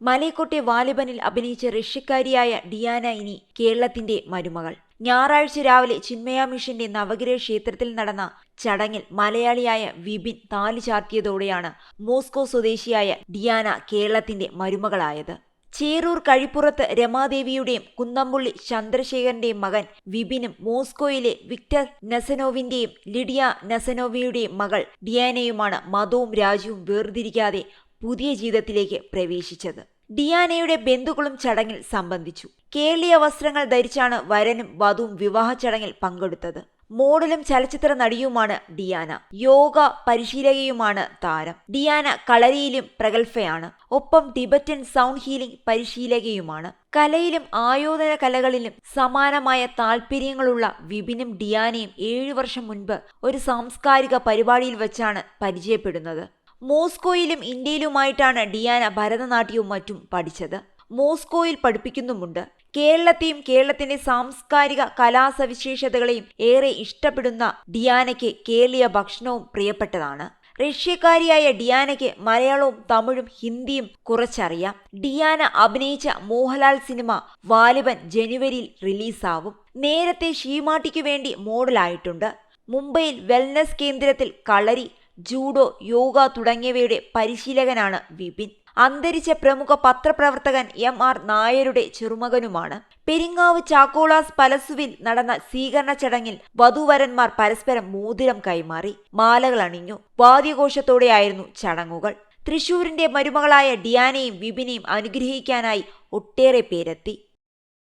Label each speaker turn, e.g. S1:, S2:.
S1: മലയക്കോട്ടെ വാലിബനിൽ അഭിനയിച്ച റഷ്യക്കാരിയായ ഡിയാന ഇനി കേരളത്തിന്റെ മരുമകൾ. ഞായറാഴ്ച രാവിലെ ചിന്മയ മിഷന്റെ നവഗ്രഹ ക്ഷേത്രത്തിൽ നടന്ന ചടങ്ങിൽ മലയാളിയായ വിപിൻ താലി ചാർത്തിയതോടെയാണ് മോസ്കോ സ്വദേശിയായ ഡിയാന കേരളത്തിന്റെ മരുമകളായത്. ചേറൂർ കഴിപ്പുറത്ത് രമാദേവിയുടെയും കുന്നംപുള്ളി ചന്ദ്രശേഖരന്റെയും മകൻ വിപിനും മോസ്കോയിലെ വിക്ടർ നസനോവിന്റെയും ലിഡിയ നസനോവിയുടെയും മകൾ ഡിയാനയുമാണ് മതവും രാജ്യവും വേർതിരിക്കാതെ പുതിയ ജീവിതത്തിലേക്ക് പ്രവേശിച്ചത്. ഡിയാനയുടെ ബന്ധുക്കളും ചടങ്ങിൽ സംബന്ധിച്ചു. കേരളീയ വസ്ത്രങ്ങൾ ധരിച്ചാണ് വരനും വധുവും വിവാഹ ചടങ്ങിൽ പങ്കെടുത്തത്. മോഡലും ചലച്ചിത്ര നടിയുമാണ് ഡിയാന. യോഗ പരിശീലകയുമാണ് താരം. ഡിയാന കളരിയിലും പ്രഗത്ഭയാണ്. ഒപ്പം ടിബറ്റൻ സൗണ്ട് ഹീലിംഗ് പരിശീലകയുമാണ്. കലയിലും ആയോധന കലകളിലും സമാനമായ താല്പര്യങ്ങളുള്ള വിപിനും ഡിയാനയും ഏഴു വർഷം മുൻപ് ഒരു സാംസ്കാരിക പരിപാടിയിൽ വെച്ചാണ് പരിചയപ്പെടുന്നത്. മോസ്കോയിലും ഇന്ത്യയിലുമായിട്ടാണ് ഡിയാന ഭരതനാട്യവും മറ്റും പഠിച്ചത്. മോസ്കോയിൽ പഠിപ്പിക്കുന്നുമുണ്ട്. കേരളത്തെയും കേരളത്തിന്റെ സാംസ്കാരിക കലാസവിശേഷതകളെയും ഏറെ ഇഷ്ടപ്പെടുന്ന ഡിയാനയ്ക്ക് കേരളീയ ഭക്ഷണവും പ്രിയപ്പെട്ടതാണ്. റഷ്യക്കാരിയായ ഡിയാനയ്ക്ക് മലയാളവും തമിഴും ഹിന്ദിയും കുറച്ചറിയാം. ഡിയാന അഭിനയിച്ച മോഹൻലാൽ സിനിമ വാലിബൻ ജനുവരിയിൽ റിലീസാവും. നേരത്തെ ഷീമാട്ടിക്കു വേണ്ടി മോഡലായിട്ടുണ്ട്. മുംബൈയിൽ വെൽനസ് കേന്ദ്രത്തിൽ കളരി ജൂഡോ യോഗ തുടങ്ങിയവയുടെ പരിശീലകനാണ് വിപിൻ. അന്തരിച്ച പ്രമുഖ പത്രപ്രവർത്തകൻ എം ആർ നായരുടെ ചെറുമകനുമാണ്. പെരിങ്ങാവ് ചാക്കോളാസ് പലസുവിൽ നടന്ന സ്വീകരണ ചടങ്ങിൽ വധുവരന്മാർ പരസ്പരം മോതിരം കൈമാറി മാലകൾ അണിഞ്ഞു. വാദ്യഘോഷത്തോടെയായിരുന്നു ചടങ്ങുകൾ. തൃശൂരിന്റെ മരുമകളായ ഡിയാനയും വിപിനെയും അനുഗ്രഹിക്കാനായി ഒട്ടേറെ പേരെത്തി.